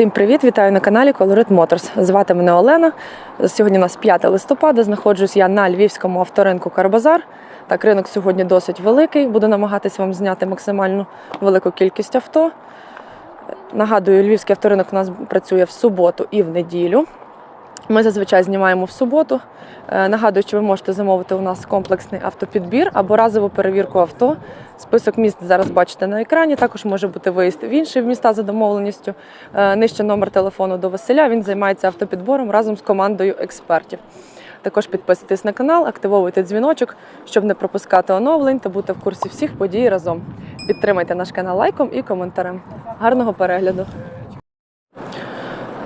Всім привіт! Вітаю на каналі Colorit Motors. Звати мене Олена. Сьогодні у нас 5 листопада. Знаходжусь я на львівському авторинку Карбазар. Так, ринок сьогодні досить великий. Буду намагатися вам зняти максимальну велику кількість авто. Нагадую, львівський авторинок у нас працює в суботу і в неділю. Ми зазвичай знімаємо в суботу. Е, Нагадую, що ви можете замовити у нас комплексний автопідбір або разову перевірку авто. Список міст зараз бачите на екрані. Також може бути виїзд в інші міста за домовленістю. Е, Нижче номер телефону до Василя. Він займається автопідбором разом з командою експертів. Також підписуйтесь на канал, активовуйте дзвіночок, щоб не пропускати оновлень та бути в курсі всіх подій разом. Підтримайте наш канал лайком і коментарем. Гарного перегляду!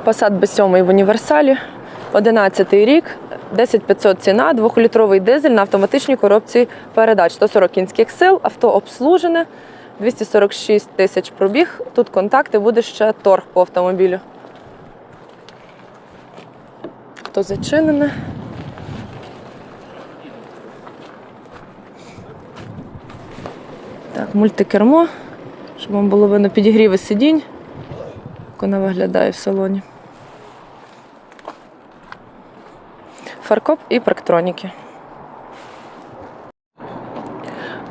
Passat B7 в універсалі, 11 рік, 10500 ціна, 2-літровий дизель на автоматичній коробці передач, 140 кінських сил, авто обслужене, 246 тисяч пробіг. Тут контакти, буде ще торг по автомобілю. Авто зачинене. Так, мультикермо, щоб вам було видно підігріви сидінь. Як вона виглядає в салоні. Фаркоп і парктроніки.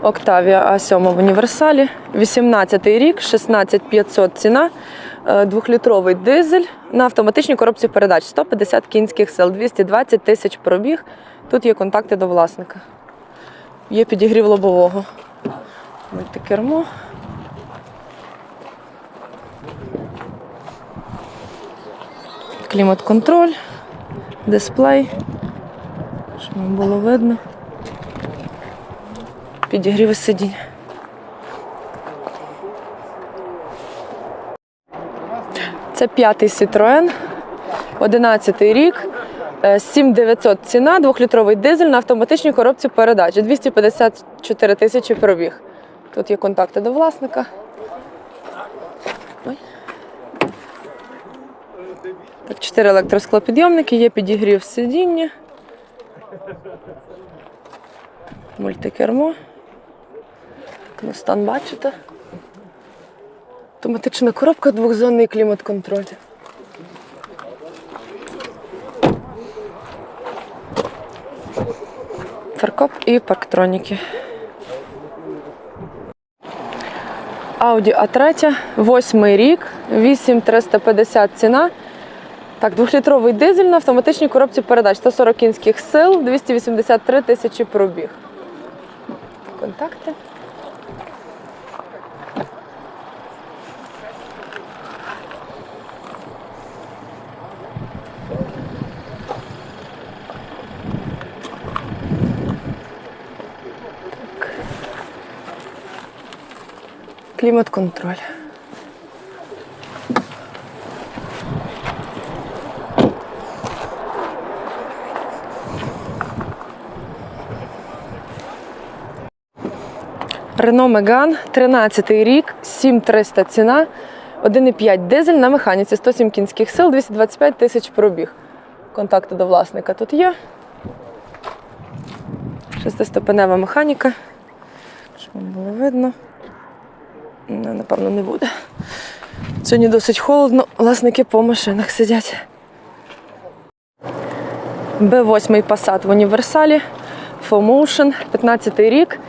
Octavia A7 в універсалі. 18 й рік, 16500 ціна. Е, Двохлітровий дизель на автоматичній коробці передач. 150 кінських сил, 220 тисяч пробіг. Тут є контакти до власника. Є підігрів лобового. Мультикермо. Клімат-контроль, дисплей, щоб вам було видно. Підігріви сидінь. Це п'ятий Citroen, 11 рік, е, 7900 ціна, двохлітровий дизель на автоматичній коробці передач, 254 тисячі пробіг. Тут є контакти до власника. Так, чотири електросклопідйомники, є підігрів сидіння. Мультикермо. На стан бачите. Автоматична коробка, двохзонний клімат-контроль. Фаркоп і парктроніки. Audi A3, восьмий рік, 8350 ціна. Так, двохлітровий дизель на автоматичній коробці передач, 140 кінських сил, 283 тисячі пробіг. Контакти. Клімат-контроль. Рено Меган, 13 рік, 7300 ціна, 1,5 дизель на механіці, 107 кінських сил, 225 тисяч пробіг. Контакти до власника тут є. Шестиступенева механіка. Щоб вам було видно. Ну, Напевно, не буде. Сьогодні досить холодно, власники по машинах сидять. Б8 Passat в універсалі, FOMotion, 15 рік,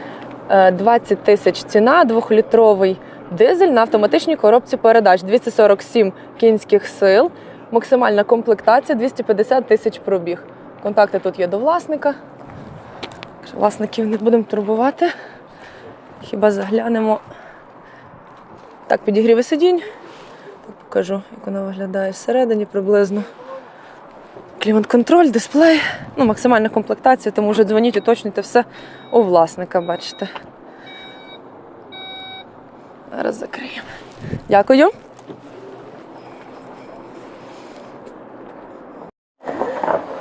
20 тисяч ціна, двохлітровий дизель на автоматичній коробці передач, 247 кінських сил, максимальна комплектація, 250 тисяч пробіг. Контакти тут є до власника. Власників не будемо турбувати. Хіба заглянемо. Так, підігріви сидінь. Покажу, як вона виглядає всередині приблизно. Клімат-контроль, дисплей, ну, максимальна комплектація, тому вже дзвоніть, уточнюйте все у власника, бачите. Зараз закриємо. Дякую.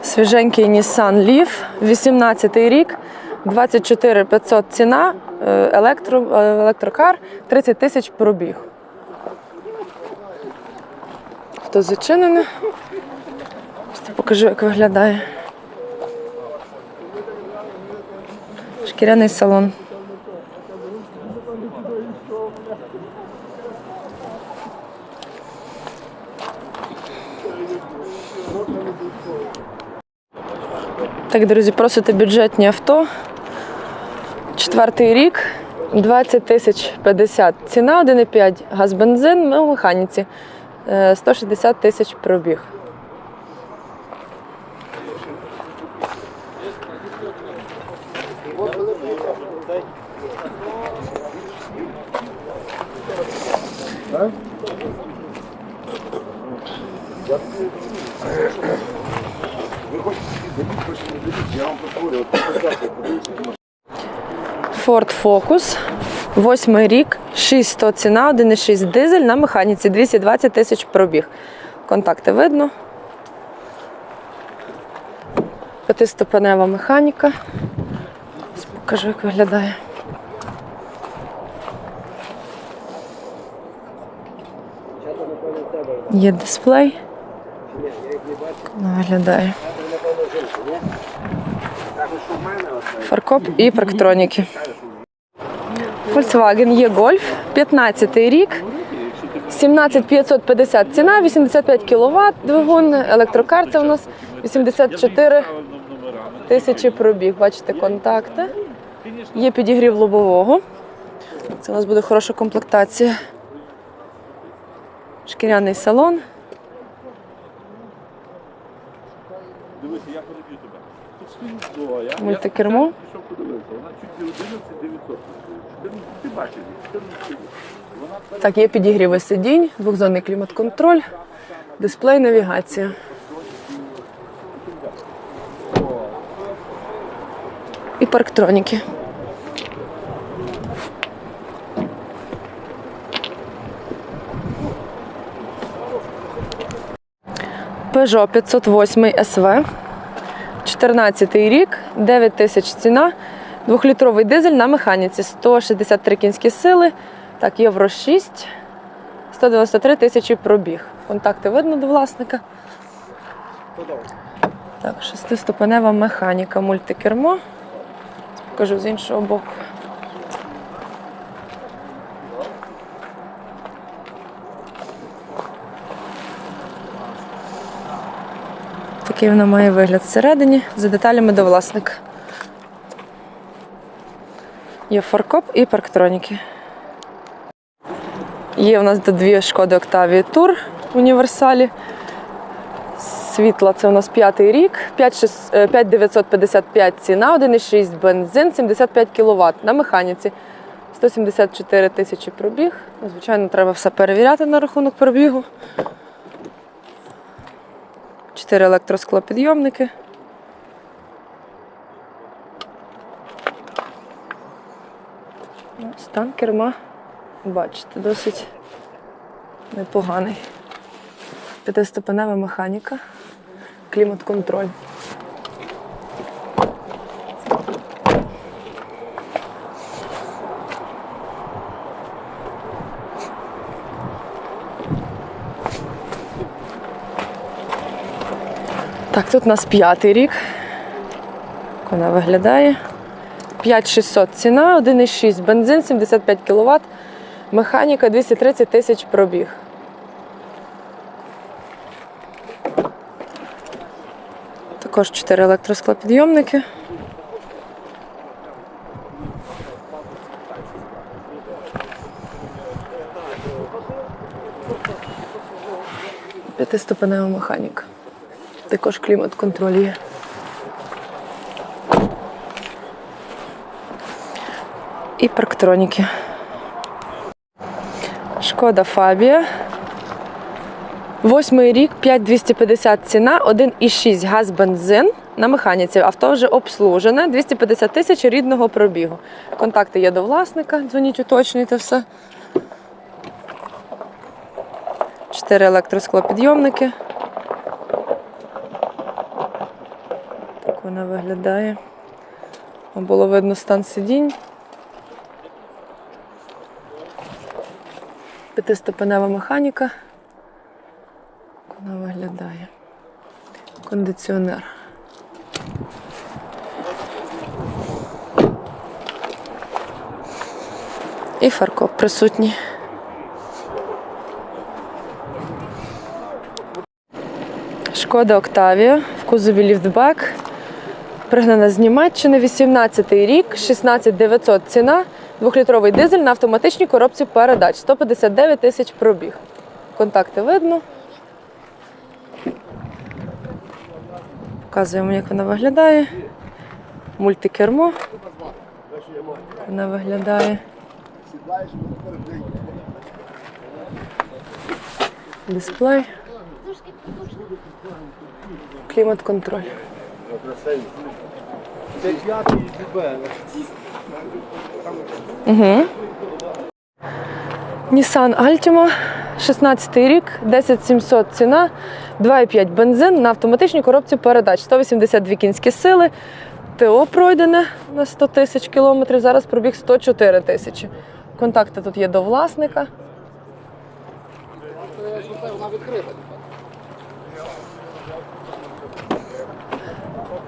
Свіженький Nissan Leaf, 18 рік, 24 500 ціна, е, електро, е, електрокар, 30 тисяч пробіг. Хто зачинене? покажу, як виглядає. Шкіряний салон. Так, друзі, просите бюджетні авто. Четвертий рік, 20 тисяч 50 ціна, 1,5 газ бензин, ми у механіці, е, 160 тисяч пробіг. Ford Focus. Восьмий рік, 6100 ціна, 1,6 дизель на механіці, 220 тисяч пробіг. Контакти видно. П'ятиступенева механіка. Ось Покажу, як виглядає. Є дисплей. Виглядає. Фаркоп і парктроніки. Volkswagen є Golf, 15 й рік, 17550 ціна, 85 кВт двигун, електрокар це у нас 84 тисячі пробіг. Бачите контакти. Є підігрів лобового. Це у нас буде хороша комплектація. Шкіряний салон. Дивися, я переб'ю тебе. Тут стоїть Зоя. Мультикермо. Пішов подивитися. Вона чуть 11 900. Ти бачив, 14 Так, є підігріви сидінь, двохзонний клімат-контроль, дисплей, навігація. І парктроніки. Peugeot 508 SV. 14 рік, 9 тисяч ціна, двохлітровий дизель на механіці, 163 кінські сили, так, євро 6, 193 тисячі пробіг. Контакти видно до власника. Так, шестиступенева механіка, мультикермо. Покажу з іншого боку. Такий вона має вигляд всередині, за деталями до власника. Є фаркоп і парктроніки. Є у нас до дві шкоди Octavia Tour в універсалі. Світла це у нас п'ятий рік, 5600 е, 5955 ціна, 1,6 бензин, 75 кВт на механіці. 174 тисячі пробіг. Звичайно, треба все перевіряти на рахунок пробігу. Чотири електросклопідйомники. Ось Стан керма, бачите, досить непоганий. П'ятиступенева механіка, клімат-контроль. Так, тут у нас п'ятий рік. Як вона виглядає. 5600 ціна, 1,6 бензин, 75 кВт, механіка 230 тисяч пробіг. Також 4 електросклопідйомники. П'ятиступенева механіка. Також клімат-контроль є. І парктроніки. Шкода Фабія. Восьмий рік, 5250 ціна, 1,6 газ бензин на механіці. Авто вже обслужене, 250 тисяч рідного пробігу. Контакти є до власника, дзвоніть, уточнюйте все. Чотири електросклопідйомники. Так вона виглядає. Було видно стан сидінь. П'ятиступенева механіка. Вона виглядає. Кондиціонер. І фаркоп присутній. Шкода Октавія в кузові ліфтбек. Пригнана з Німеччини, 18 рік, 16 900 ціна, двохлітровий дизель на автоматичній коробці передач, 159 тисяч пробіг. Контакти видно. Показуємо, як вона виглядає. Мультикермо. Вона виглядає. Дисплей. Клімат-контроль. Угу. Nissan Altima, 16 рік, 10700 ціна, 2,5 бензин на автоматичній коробці передач, 182 кінські сили. ТО пройдене на 100 тисяч кілометрів, зараз пробіг 104 тисячі. Контакти тут є до власника.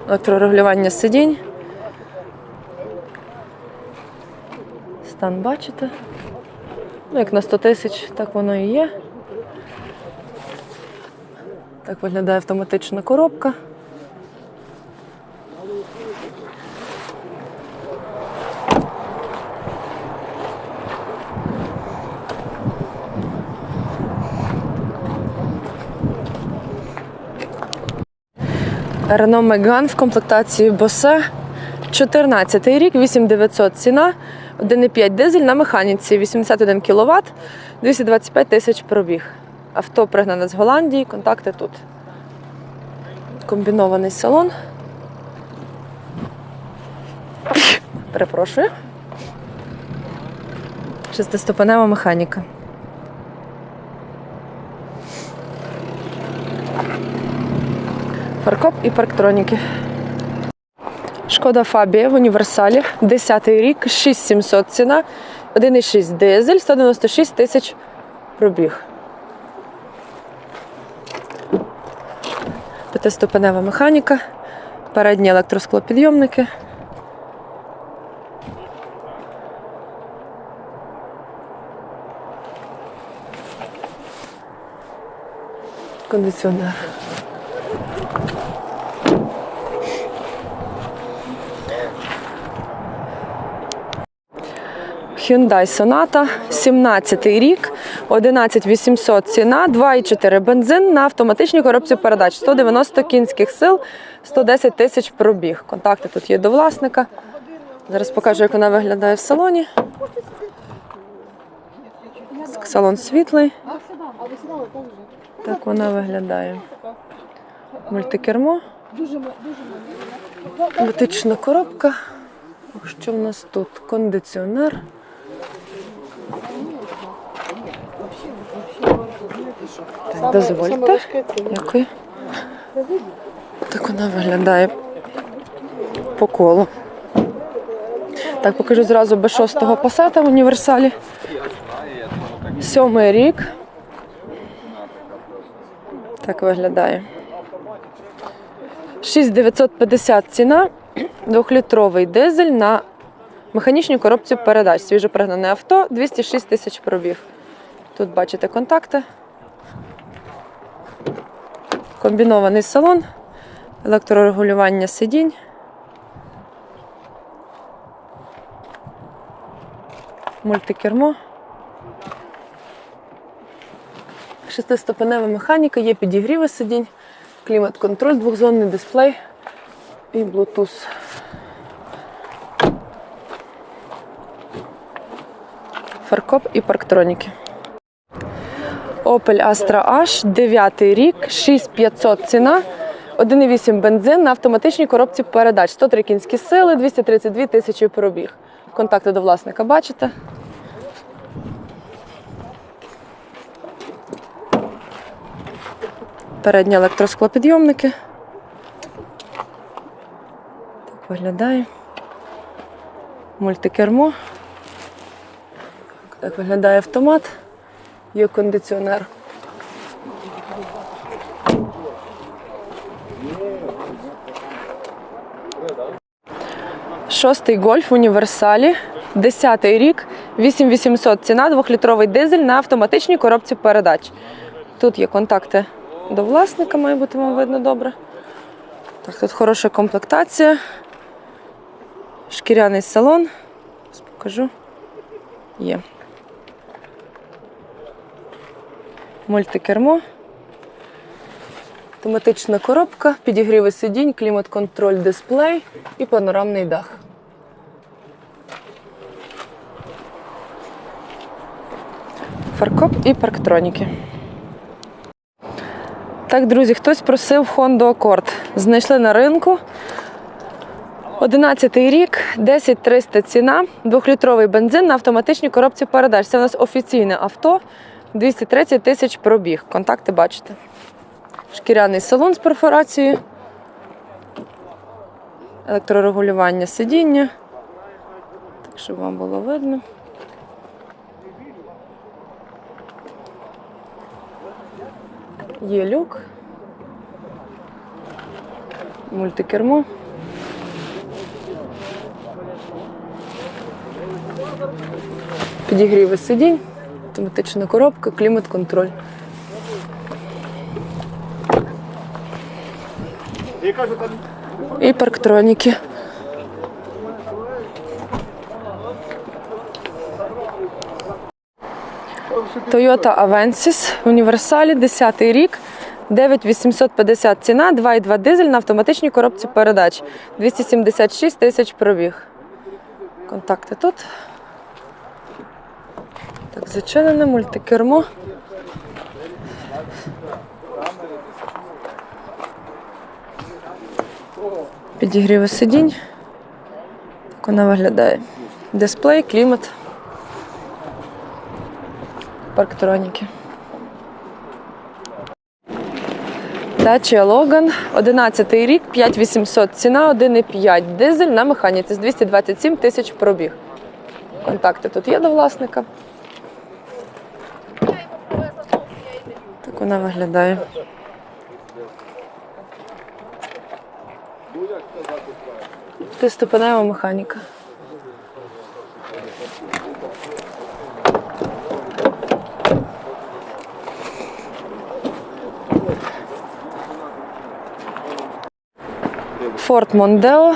Електрорегулювання сидінь. Стан бачите? Ну, як на 100 тисяч, так воно і є. Так виглядає автоматична коробка. Renault Megane в комплектації Bose. 14 рік, 8900 ціна, 1,5 дизель на механіці, 81 кВт, 225 тисяч пробіг. Авто пригнане з Голландії, контакти тут. Комбінований салон. Перепрошую. Шестиступенева механіка. Фаркоп і парктроніки. Шкода Фабія в універсалі, 10 рік, 6700 ціна, 1,6 дизель, 196 тисяч пробіг. П'ятиступенева механіка, передні електросклопідйомники. Кондиціонер. Hyundai Sonata, 17 рік, 11800 ціна, 2,4 бензин на автоматичній коробці передач, 190 кінських сил, 110 тисяч пробіг. Контакти тут є до власника. Зараз покажу, як вона виглядає в салоні. Салон світлий. Так вона виглядає. Мультикермо. Автоматична коробка. Що в нас тут? Кондиціонер. Так, дозвольте. Дякую. Так вона виглядає по колу. Так, покажу зразу без шостого пасата в універсалі. Сьомий рік. Так виглядає. 6950 ціна. Двохлітровий дизель на механічній коробці передач. Свіжо пригнане авто, 206 тисяч пробіг. Тут бачите контакти. Комбінований салон, електрорегулювання сидінь. Мультикермо. Шестиступенева механіка, є підігріви сидінь, клімат-контроль, двохзонний дисплей і Bluetooth. Фаркоп і парктроніки. Opel Astra H, 9 рік, 6500 ціна, 1,8 бензин на автоматичній коробці передач, 103 кінські сили, 232 тисячі пробіг. Контакти до власника бачите. Передні електросклопідйомники. Так виглядає. Мультикермо. Так виглядає автомат. Є кондиціонер. Шостий гольф універсалі. Десятий рік, 8800 ціна, двохлітровий дизель на автоматичній коробці передач. Тут є контакти до власника, має бути вам видно добре. Так, тут хороша комплектація. Шкіряний салон. Покажу. Є. Мультикермо. Автоматична коробка, підігріви сидінь, клімат-контроль дисплей і панорамний дах. Фаркоп і парктроніки. Так, друзі, хтось просив Honda Accord. Знайшли на ринку. 11 рік, 10 300 ціна, двохлітровий бензин на автоматичній коробці передач. Це у нас офіційне авто, 230 тисяч пробіг. Контакти бачите. Шкіряний салон з перфорацією, електрорегулювання сидіння. Так, щоб вам було видно. Є люк. Мультикермо. Підігріви сидінь, автоматична коробка, клімат-контроль. І парктроніки. Toyota Avensis універсалі, 10 рік, 9850 ціна, 2,2 дизель на автоматичній коробці передач. 276 тисяч пробіг. Контакти тут. Так, зачинене, мультикермо. Підігріви сидінь. Так вона виглядає. Дисплей, клімат. Парктроніки. Dacia Logan, 11 рік, 5800 ціна, 1,5 дизель на механіці з 227 тисяч пробіг. Контакти тут є до власника. Так вона виглядає. П'ятиступенева механіка. Ford Mondeo.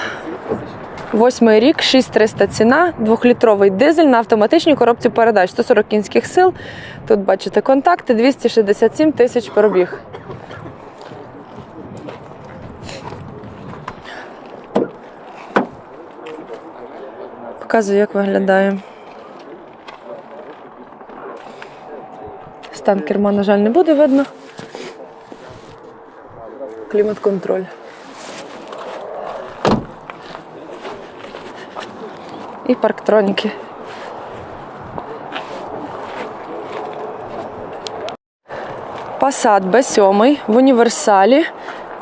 Восьмий рік, 6300 ціна, двохлітровий дизель на автоматичній коробці передач, 140 кінських сил. Тут бачите контакти, 267 тисяч пробіг. Показую, як виглядає. Стан керма, на жаль, не буде видно. Клімат-контроль. І парктроніки. Passat B7 в універсалі.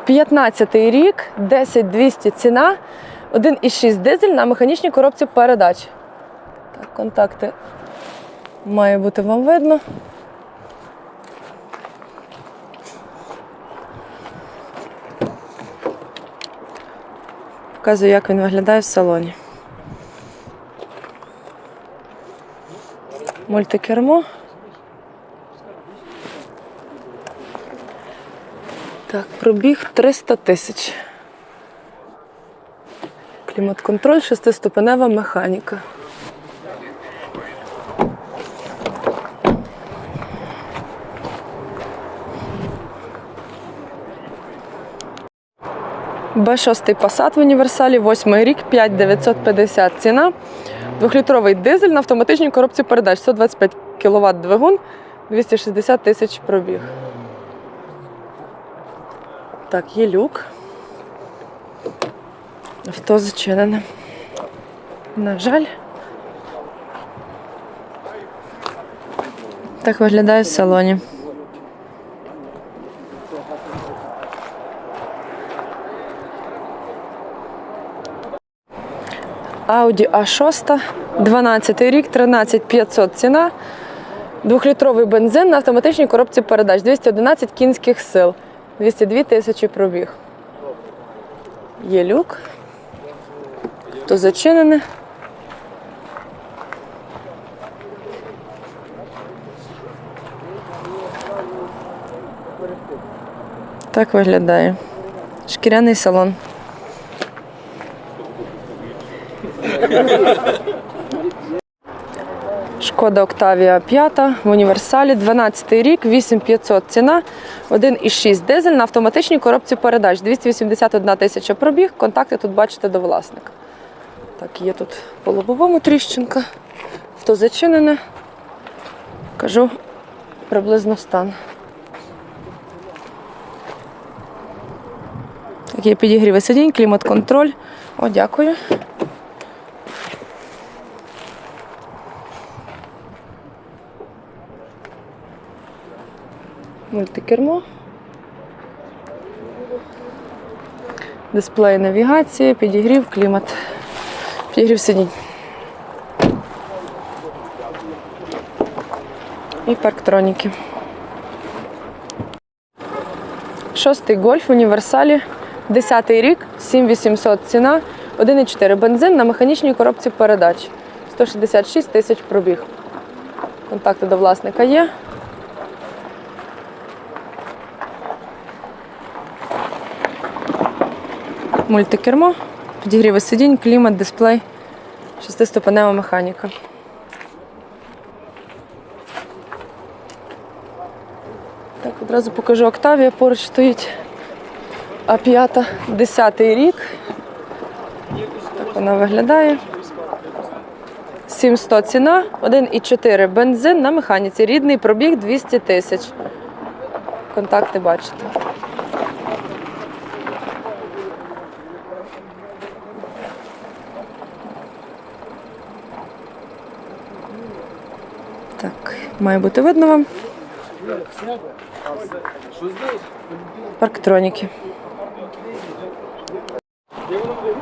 15 рік, 10200 ціна, 1,6 дизель на механічній коробці передач. Так, контакти має бути вам видно. Показую, як він виглядає в салоні. Мультикермо. Так, пробіг 300 тисяч. Клімат-контроль, шестиступенева механіка. Б6 Passat в універсалі, 8 рік, 5950 ціна. Двохлітровий дизель на автоматичній коробці передач, 125 кВт двигун, 260 тисяч пробіг. Так, є люк. Авто зачинене. На жаль. Так виглядає в салоні. Audi A6, 12 рік, 13500 ціна. Двохлітровий бензин на автоматичній коробці передач, 211 кінських сил, 202 тисячі пробіг. Є люк. То зачинене. Так виглядає. Шкіряний салон. Шкода Октавія 5 в універсалі, 12 рік, 8500 ціна, 1,6 дизель на автоматичній коробці передач, 281 тисяча пробіг. Контакти тут бачите до власника. Так, є тут по лобовому тріщинка. Авто зачинене. Кажу приблизно стан. Так, є підігріви сидінь, клімат-контроль. О, дякую. Мультикермо. Дисплей навігації, підігрів, клімат. Підігрів сидінь. І парктроніки. Шостий гольф в універсалі. Десятий рік, 7800 ціна, 1,4 бензин на механічній коробці передач. 166 тисяч пробіг. Контакти до власника є. Мультикермо, підігріви сидінь, клімат, дисплей, шестиступенева механіка. Так, одразу покажу Октавія, поруч стоїть А5, 10 рік. Так вона виглядає. 700 ціна, 1,4 бензин на механіці. Рідний пробіг 200 тисяч. Контакти бачите. Так, має бути видно вам. Парктроніки.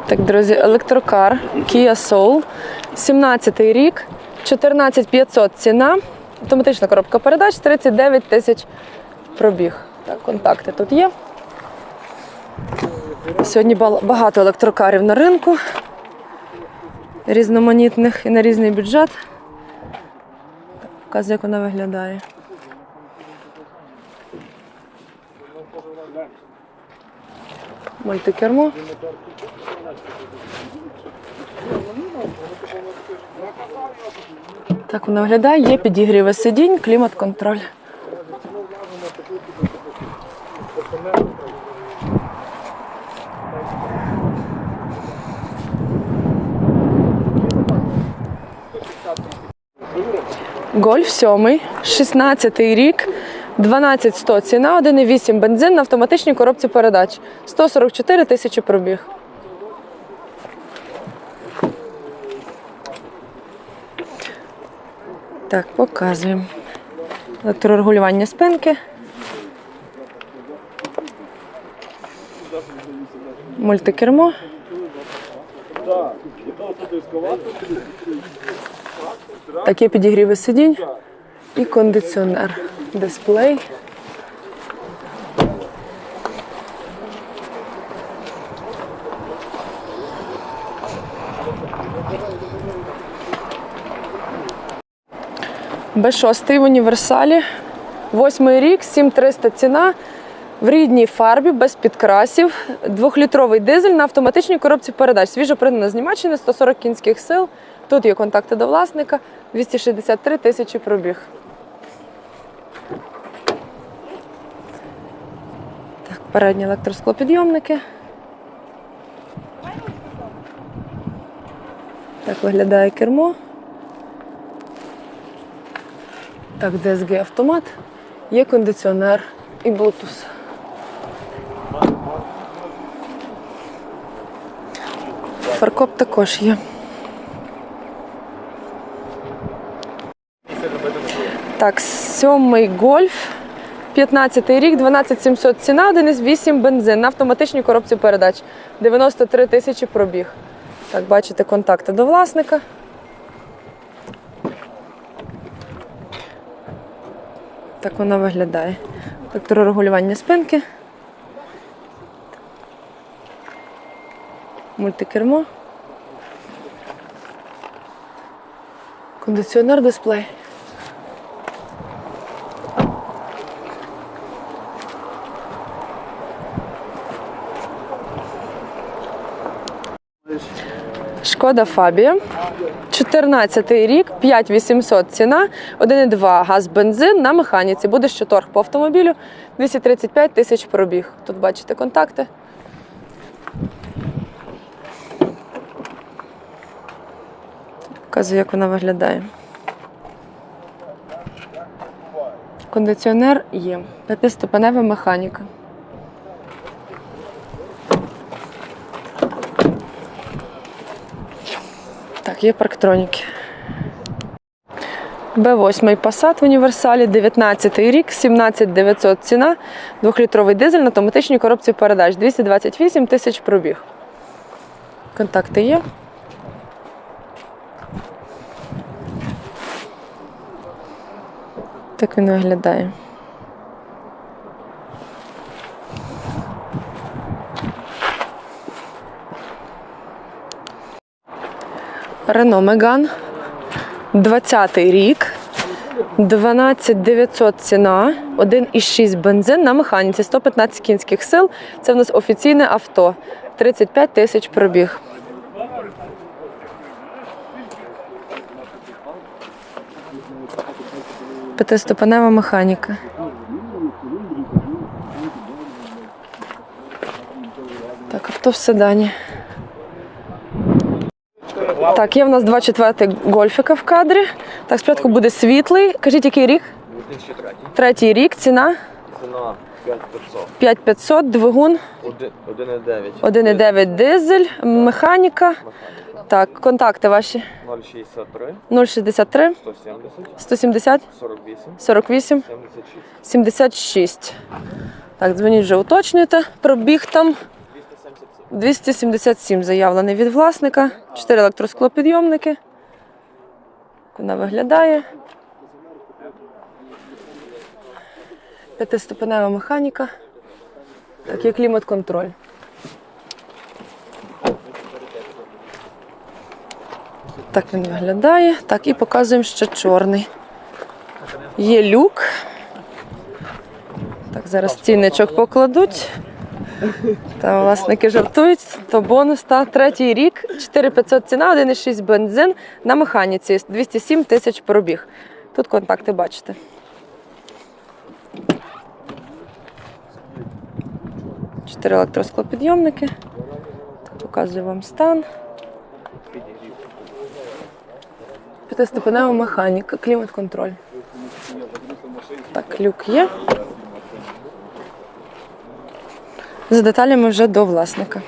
Так, друзі, електрокар Kia Soul. 17 й рік, 14500 ціна. Автоматична коробка передач, 39 тисяч пробіг. Так, контакти тут є. Сьогодні багато електрокарів на ринку. Різноманітних і на різний бюджет. Показую, як вона виглядає. Мультикермо. Так вона виглядає. Є підігріве сидінь, клімат-контроль. Гольф 7, 16 рік, 12100 ціна, 1,8 бензин на автоматичній коробці передач. 144 тисячі пробіг. Так, показуємо. Електрорегулювання спинки. Мультикермо. Такі підігріви сидінь і кондиціонер. Дисплей. Б6 в універсалі. Восьмий рік, 7300 ціна. В рідній фарбі, без підкрасів. Двохлітровий дизель на автоматичній коробці передач. Свіжо придана з Німеччини, 140 кінських сил. Тут є контакти до власника, 263 тисячі пробіг. Так, передні електросклопідйомники. Так виглядає кермо. Так, DSG автомат, є кондиціонер і Bluetooth. Фаркоп також є. Так, сьомий гольф. 15 рік, 12700 ціна, 1,8 бензин на автоматичній коробці передач. 93 тисячі пробіг. Так, бачите контакти до власника. Так вона виглядає. Електрорегулювання спинки. мультикермо. Кондиціонер дисплей. Шкода Фабія. 14-й рік, 5800 ціна, 1,2 газ бензин на механіці. Буде ще торг по автомобілю, 235 тисяч пробіг. Тут бачите контакти. Показую, як вона виглядає. Кондиціонер є. П'ятиступенева механіка. Так, є парктроніки. Б8 Passat в універсалі, 19 рік, 17900 ціна, 2-літровий дизель на автоматичній коробці передач, 228 тисяч пробіг. Контакти є. Так він виглядає. Рено Меган. 20 рік. 12900 ціна, 1,6 бензин на механіці, 115 кінських сил. Це в нас офіційне авто. 35 тисяч пробіг. П'ятиступенева механіка. Так, авто в седані. Так, є в нас 24 гольфіка в кадрі. Так, спочатку буде світлий. Кажіть, який рік? 2003. Третій рік, ціна Ціна 5500. 5500, двигун, Один- 1,9. 1,9 дизель, механіка. Так, контакти ваші 063, 063 170, 170 48, 48 76. 76. Так, дзвоніть вже уточнюйте. Пробіг там 277. 277 заявлений від власника. 4 електросклопідйомники. Вона виглядає. П'ятиступенева механіка. Так, є клімат-контроль. Так він виглядає. Так, і показуємо ще чорний. Є люк. Так, зараз цінничок покладуть. Та власники жартують, то бонус та третій рік, 4500 ціна, 1,6 бензин на механіці, 207 тисяч пробіг. Тут контакти бачите. Чотири електросклопідйомники. Показую вам стан. П'ятиступенева механіка, клімат-контроль. Так, люк є. За деталями вже до власника.